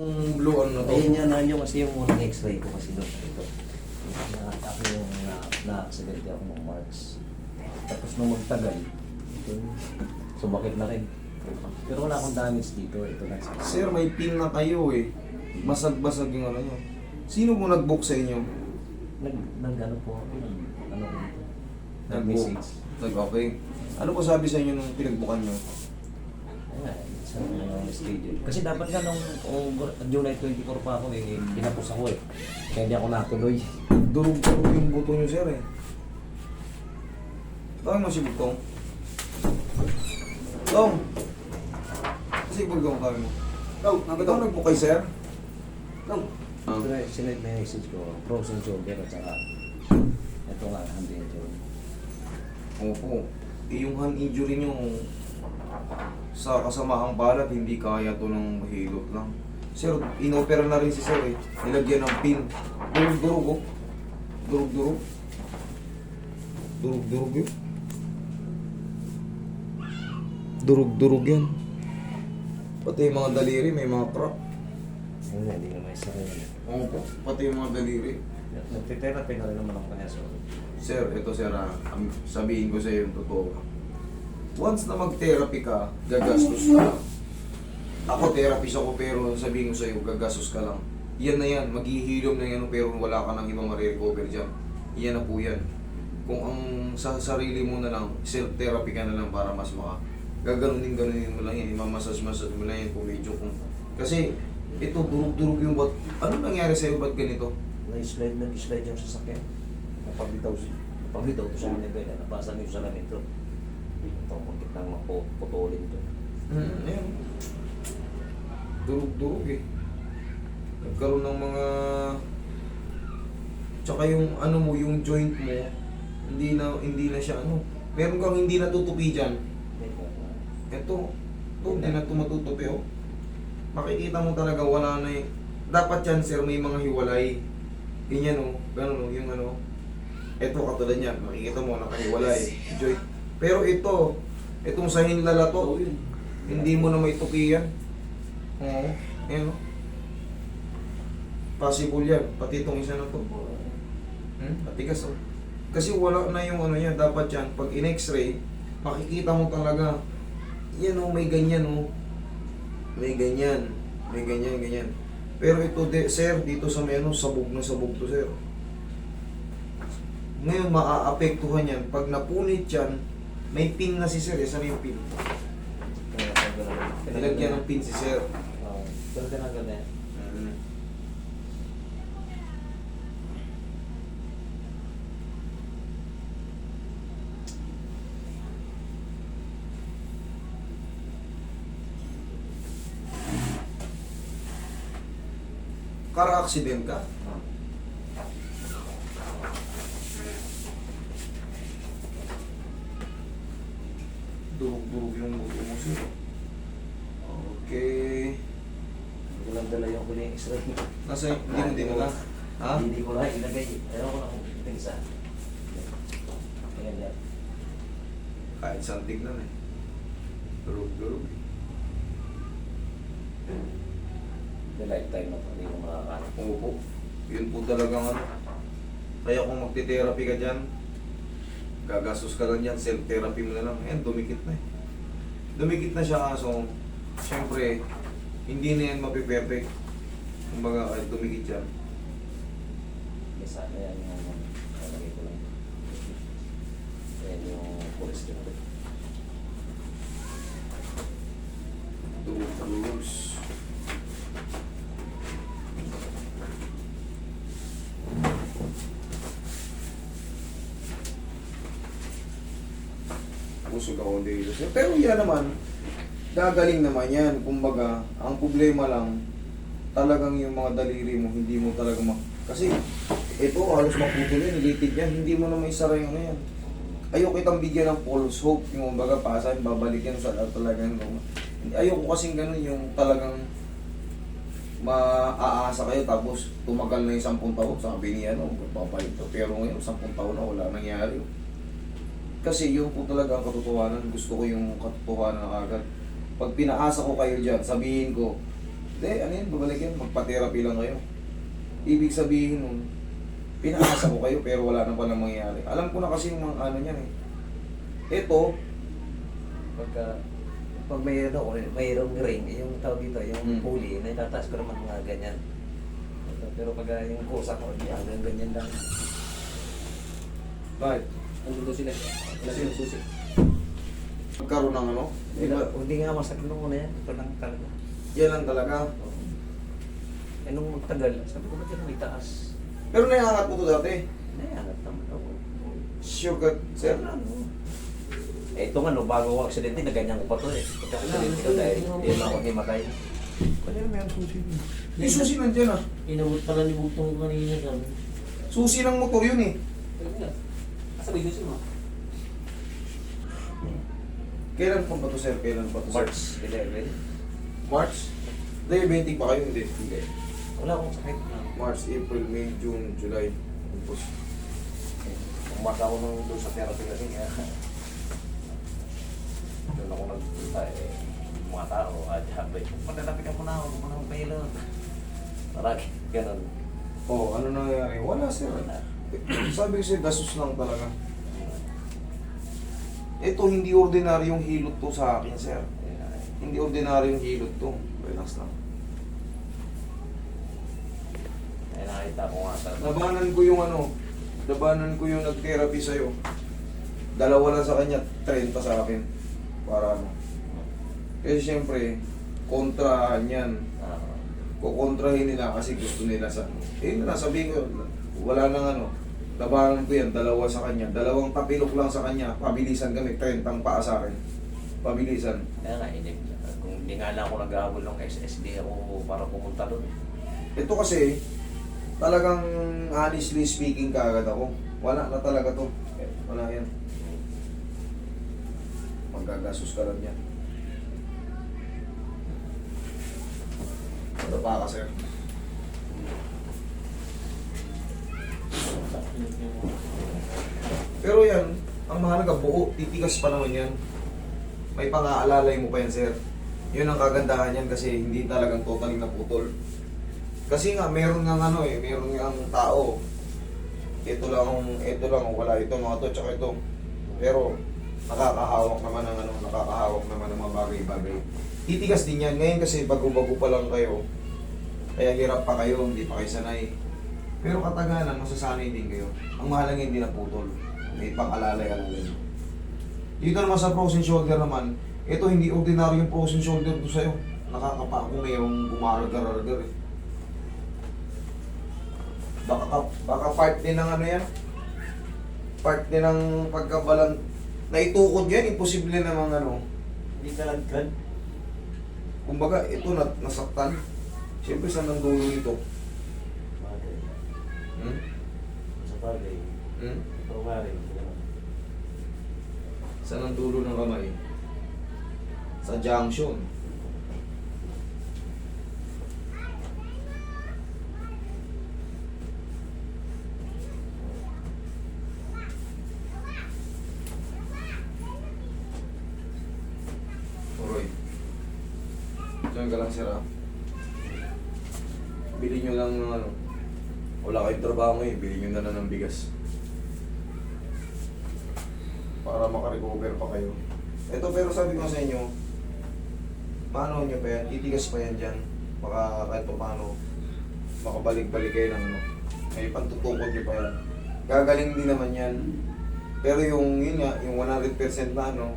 Yung blue ano na to. Ayun yan na yung kasi yung unang x-ray ko kasi doon. Ito. Na, ako yung na, na-accident ako ng March. Tapos nung magtagal, ito, sumakit na rin. Pero wala akong damage dito. Ito na. Sir, may pin na kayo eh. Basag-basag yung ano nyo. Sino po nag-book sa inyo? Nag, nag ano po ako, nag, ano dito. Nag-book. Nag-message. Nag-okay. Ano po sabi sa inyo nung pinagbukan nyo? Schedule. Kasi dapat nga nung oh, July 24 pa ako eh, pinapos ako eh. Kaya hindi ako natuloy. Durug-durug yung buto nyo, sir eh. Tawag mo si Bugtong. Tong! Kasi Bugtong tawag mo. Tong, Ikaw nag-book kay sir? Tong, sinend na yung message ko, frozen shoulder at saka ito nga, hand injury. Opo. Eh, yung hand injury nyo, sa kasamaang balat, hindi kaya to ng mahilot lang. Sir, inopera na rin si sir eh. Nilagyan ng pin. Durug-durug oh. Durug-durug. Durug-durug yun. Durug-durug yan. Pati yung mga daliri, may mga crack. Ayun na, hindi na may sakit. Opo. Pati yung mga daliri. Nagtitherapy na rin naman ako kaya so. Sir, ito sir, ah, sabihin ko sa iyo yung totoo. Once na mag-therapy ka, gagastos ka lang. Ako, therapist ako, pero sabihin ko sa iyo, gagastos ka lang. Yan na yan, maghihilom na yan, pero wala ka nang ibang marirecover dyan. Yan na po yan. Kung ang sa sarili mo na lang, self-therapy ka na lang para mas maka... Gaganunin, ganunin mo lang yan, imamasas-masas mo lang yan kung medyo kung... Kasi, ito, durug-durug yung bat... Ano nangyari sa'yo, ba't ganito? Na-slide, nag-slide yung sasakyan. Napabitaw, si- napabitaw to sa mga na napasa niyo sa lamin to. Ito, magkit nang maputulin to. Mm, ayan. Durug-durug eh. Nagkaroon ng mga... Tsaka yung ano mo, yung joint mo, hindi na hindi na siya ano. Meron kang hindi natutupi dyan. Ito, ito hindi na tumatutupi oh. Makikita mo talaga wala na eh. Dapat yan sir, may mga hiwalay. Ganyan oh, ganun oh, yung ano. Ito katulad yan, makikita mo nakahiwalay. Joint. Pero ito, itong sa hinlala to, hindi mo na may tupi yan. Oo. Ayan o. Possible yan. Pati itong isa na to. Hmm? Patigas o. Kasi wala na yung ano yan. Dapat yan. Pag in-x-ray, makikita mo talaga. Yan o, may ganyan o. May ganyan. May ganyan, ganyan. Pero ito, de, sir, dito sa may ano, sabog na sabog to, sir. Ngayon, maaapektuhan yan. Pag napunit yan, may pin na si sir. Isa na yung pin. Nilagyan ng pin si sir. Oo. Pero tinanggal na yan. Mm. Car accident ka? Durug-durug yung buto mo sir. Okay. Hindi ko lang dala yung huling x-ray. Nasa hindi mo dinala? Ha? Hindi ko lang ilagay. Ayaw ko lang kung isa. Ayan yan. Kahit saan tignan eh. Durug-durug eh. The lifetime na hindi ko makakain. Opo. Yun po talagang ano. Kaya kung magti-therapy ka dyan, gagastos ka lang yan, self-therapy mo na lang. Ayan, dumikit na eh. Dumikit na siya kaso, syempre, hindi na yan mapiperfect. Kumbaga, kahit dumikit yan. May sana yan yung nalagay ko lang. Ayan yung cholesterol. Durug-durugs. Busog ako dito. Pero yan naman, gagaling naman yan. Kumbaga, ang problema lang, talagang yung mga daliri mo, hindi mo talaga mak... Kasi, ito, halos maputol yan, nilitid yan, hindi mo na may sara yung ano. Ayoko kitang bigyan ng false hope, yung baga pasan, babalik yan sa talagang ano. Ayoko kasing ganun yung talagang maaasa kayo tapos tumagal na yung sampung taon sabi ni ano, babalik to. Pero ngayon, sampung taon na wala nangyari. Kasi yun po talaga ang katotohanan. Gusto ko yung katotohanan agad. Pag pinaasa ko kayo dyan, sabihin ko, Hindi, ano yan, babalik yan. Magpa-therapy lang kayo. Ibig sabihin nun, pinaasa ko kayo pero wala na palang mangyayari. Alam ko na kasi yung mga ano niyan eh. Ito, Pagka, pag may ano, mayroong ring, yung tawag dito, yung Hmm. pulley, naitataas ko naman mga ganyan. Pero pag ah, yung kusa ko, di hanggang ganyan lang. bakit? Nandito sila. Wala silang susi. Magkaroon ng ano? Hindi, hindi nga masakit nung una yan. Ito lang talaga. Yan lang talaga. Eh nung magtagal, sabi ko, ba't yan may taas? Pero naiangat mo to dati. Nayangat naman ako. Ka, sir. Ano? Eh, ito nga, no, bago ako aksidente, na ganyan ko pa to eh. Pagka-aksidente ko dahil hindi na ako himatay. Pwede na meron susi. Yung susi nandiyan ah. Inabot pala ni Bugtong kanina sabi. Susi ng motor yun eh. Ayun nga. Asa ba yung susi mo? Kailan pa ba to sir? Kailan pa to sir? March 11. March? Diabetic ba kayo? Hindi. Hindi. Wala akong sakit na. March, April, May, June, July, August. Umasa ako nung doon sa therapy kasi kaya doon ako nagpunta eh mga tao at sabi maglalapit ka muna ako muna akong pahilot parang ganun Oh, ano nangyari? Wala sir. Sabi ko sa'yo, gastos lang talaga. Ito, hindi ordinaryong hilot to sa akin, sir. Hindi ordinaryong hilot to. Relax lang. ay nakita ko nga sa Labanan ko yung ano, labanan ko yung nag-therapy sa'yo. Dalawa lang sa kanya, 30 sa akin. Para ano. Kasi siyempre, kontrahan yan. ah, kukontrahin nila kasi gusto nila sa eh nasabihin ko wala nang ano labanan ko yan dalawa sa kanya dalawang tapilok lang sa kanya pabilisan kami 30 paa sa akin pabilisan kaya nga inip hindi nga lang ako nag-ahabol ng SSD ako para pumunta doon. Ito kasi talagang honestly speaking kaagad ako. Wala na talaga to. Wala yan. Magagasos ka lang yan. Ano pa ka sir? Pero yan, ang mahalaga buo, titigas pa naman yan. May pang-aalalay mo pa yan, sir. Yun ang kagandahan yan kasi hindi talagang totally naputol. Kasi nga, meron nga ano eh, meron nga ang tao. Ito lang, ito lang, wala ito, mga to, tsaka ito. Pero, nakakahawak naman ng ano, nakakahawak naman ng mga bagay-bagay. Titigas din yan. Ngayon kasi bago-bago pa lang kayo, kaya hirap pa kayo, hindi pa kayo sanay. Pero katagalan, masasanay din kayo. Ang mahalaga hindi naputol. May pang-alalay-alalay. Dito naman sa frozen shoulder naman, ito hindi ordinary yung frozen shoulder to sa'yo. Nakakapa ako mayroong gumaragar-aragar eh. Baka, ka- baka part din ng ano yan. Part din ng pagkabalan. Naitukod yan, imposible namang ano. hindi ka lagkad Kumbaga, ito na, nasaktan. Siyempre, saan ang dulo nito? bagay Hmm? sa bagay Hmm? ito rin Saan ang dulo ng kamay? Sa junction. Oroy. Diyan ka lang, sir, ha? Bili nyo lang ng ano. Wala kayong trabaho ngayon, bili nyo na lang ng bigas para makarecover pa kayo. Ito pero sabi ko sa inyo, paano nyo pa yan, titigas pa yan dyan, baka kahit pa paano, makabalik-balik kayo ng ano, may pantutukod nyo pa yan. Gagaling din naman yan. Pero yung, yun nga, yung 100% na ano,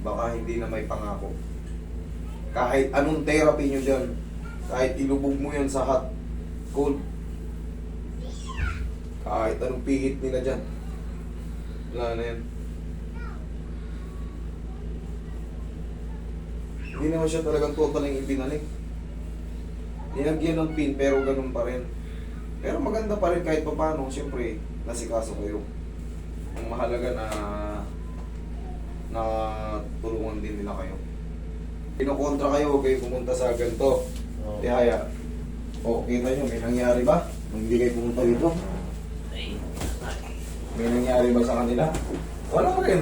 baka hindi na may pangako. Kahit anong therapy nyo dyan, kahit ilubog mo yan sa hot, cold, kahit anong pihit nila dyan, wala na yan. Hindi naman siya talagang totaling ibinalik. Nilagyan ng pin pero ganun pa rin. Pero maganda pa rin kahit pa paano. Siyempre, nasikaso yung ang mahalaga na na tulungan din nila kayo. Kinukontra kayo, huwag kayo pumunta sa ganito. Oo. Tihaya. O, kita nyo, may nangyari ba? Nung hindi kayo pumunta dito? ay May nangyari ba sa kanila? Wala rin.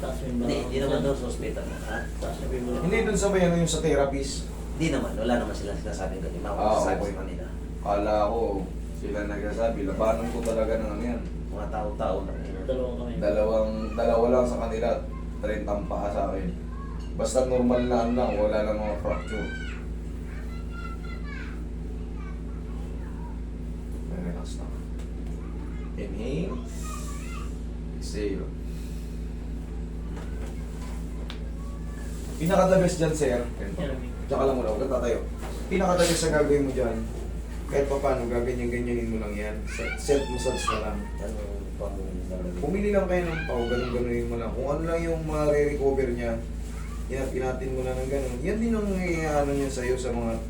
Taas mo yung Hindi, naman daw sa hospital. Ha? Taas mo yung mga- Hindi dun sa may ano yung sa therapist. Hindi naman, wala naman sila sinasabing ganun. Mga Ah, sabi okay. sa kanila. Kala ko, sila nagsasabi, labanan ko talaga ng ano yan. Mga tao-tao lang. yun. Dalawang kami. Dalawang, dalawa lang sa kanila, 30 paa sa akin. Basta normal na ano lang, wala lang mga fracture. Relax na. Inhale. Exhale. Pinaka-the best dyan, sir. Tsaka lang muna, huwag kang tatayo. Pinaka-the best na gagawin mo dyan, kahit pa paano, gaganyan-ganyanin mo lang yan. Self-massage na lang. Ano? Pumili lang kayo ng pau, ganun-ganunin mo lang. Kung ano lang yung ma-recover niya, inat-inatin mo na ng ganun. Yan din ang ano niya sa'yo sa mga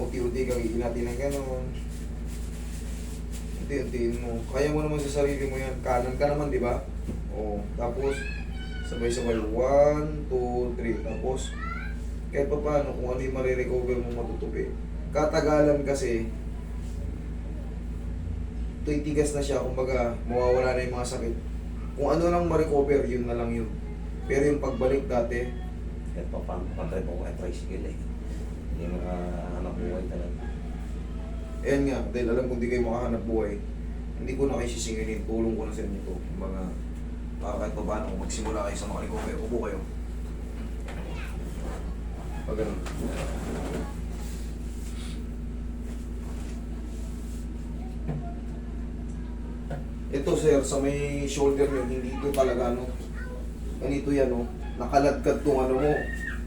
uti-uti kang inatin ng ganun. Unti-untiin mo. Kaya mo naman sa sarili mo yan. Kanan ka naman, di ba? Oo. Tapos, sabay-sabay. One, two, three. Tapos, kahit pa paano, kung ano yung marirecover mo matutupi. Katagalan kasi, titigas na siya, kumbaga mawawala na yung mga sakit. Kung ano lang ma-recover, yun na lang yun. Pero yung pagbalik dati, Kahit pa paano, pantay po ko ay tricycle eh. Hindi mga anak buhay talaga. ayan nga, dahil alam kong di kayo makahanap buhay, hindi ko na kayo sisingilin, tulong ko na sa inyo to. Mga, para kahit pa paano, kung magsimula kayo sa mga recover, upo kayo. Pag ganun. Ito sir, sa may shoulder nyo, hindi ito talaga ano, ganito yan oh, nakaladkad tong ano mo,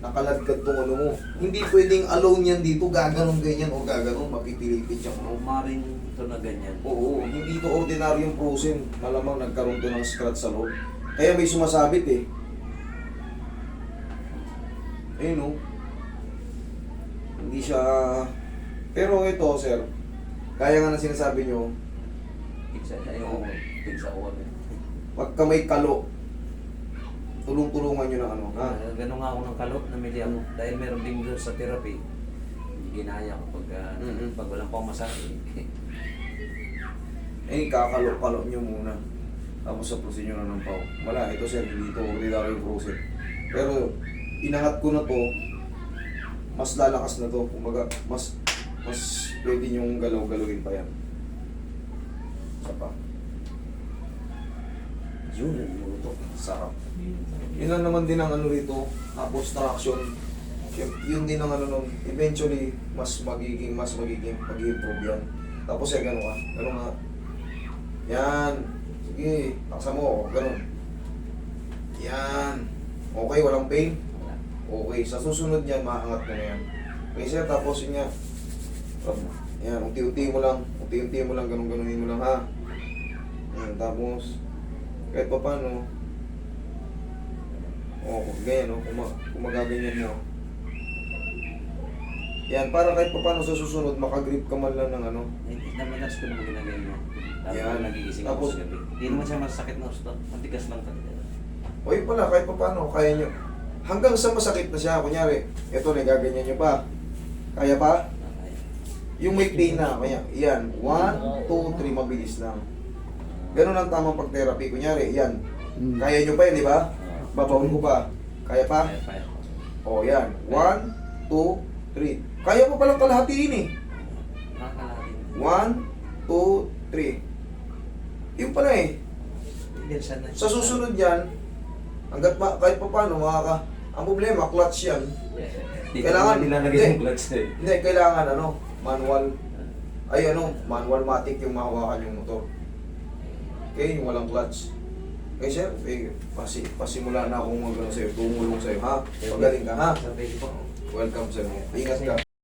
nakaladkad tong ano mo. Hindi pwedeng alone yan dito, gaganon ganyan o gaganon, mapipilipit yung ano. Umaring ito na ganyan. Oo, hindi ito ordinaryong frozen. Malamang nagkaroon to ng scratch sa loob. Kaya may sumasabit eh. Ayun oh. Hindi siya... Pero ito, sir, kaya nga na sinasabi nyo, Pigsa, ayaw ko. Pigsa ko ano. pagka may kalo, tulong-tulungan nyo ng ano, ha? Ah, ganun nga ako ng kalot na mili ako. Dahil meron din doon sa therapy. Ginaya ko pag, ah, Mhm. pag walang pang masakit. Eh, kakalo-kalo nyo muna. Tapos sa nyo na ng pau. Wala, ito sir, hindi ito ordinary frozen. Pero, inangat ko na to, mas lalakas na to. Kumbaga, mas mas pwede nyong galaw-galawin pa yan. Isa pa. Yun, yung to. Sarap. Yun lang naman din ang ano rito, tapos traction. Yun, din ang ano nun. Eventually, mas magiging, mas magiging, mag-improve yan. Tapos eh, gano'n ka. Gano'n nga. Yan. Sige, taksa mo. Gano'n. Yan. Okay, walang pain? Okay, sa susunod niyan, maangat mo na yan. Okay, sir, tapos yun nga. Yan, unti-unti mo lang. Unti-unti mo lang, ganun-ganunin mo lang, ha? Yan, tapos, kahit pa paano, Oo, oh, ganyan, no? Kung, ma- kung magaganyan mo. Yan, para kahit pa paano sa susunod, makagrip ka man lang ng ano. Hindi na madalas ko naman ginagawa niya. Tapos Yan. nagigising ako sa gabi. Hindi naman siya masakit na gusto. Matigas lang talaga. O yun pala, kahit pa paano, kaya nyo. Hanggang sa masakit na siya, kunyari, eto, nagaganyan nyo pa. Kaya pa? Yung may pain na, kaya, yan, 1, 2, 3, mabilis lang. Ganun ang tamang pag-therapy. Kunyari, yan, kaya nyo pa yun, di ba? Babawin ko pa. Kaya pa? Kaya pa. O yan, 1, 2, 3. Kaya mo palang kalahatiin eh. Nakakalatin. 1, 2, 3. Yung pala eh. Sa susunod yan, hanggat pa, kahit pa paano, makaka... Ang problema, clutch yan. Kailangan- hindi. yung clutch eh. Hindi, kailangan ano, manual. Ay ano, manual matic yung mahawakan yung motor. Okay, yung walang clutch. Okay sir, eh, pasi, pasimula na akong mag ano sa'yo, tumulong sa'yo ha. Pagaling ka ha. Welcome sir. Ingat ka.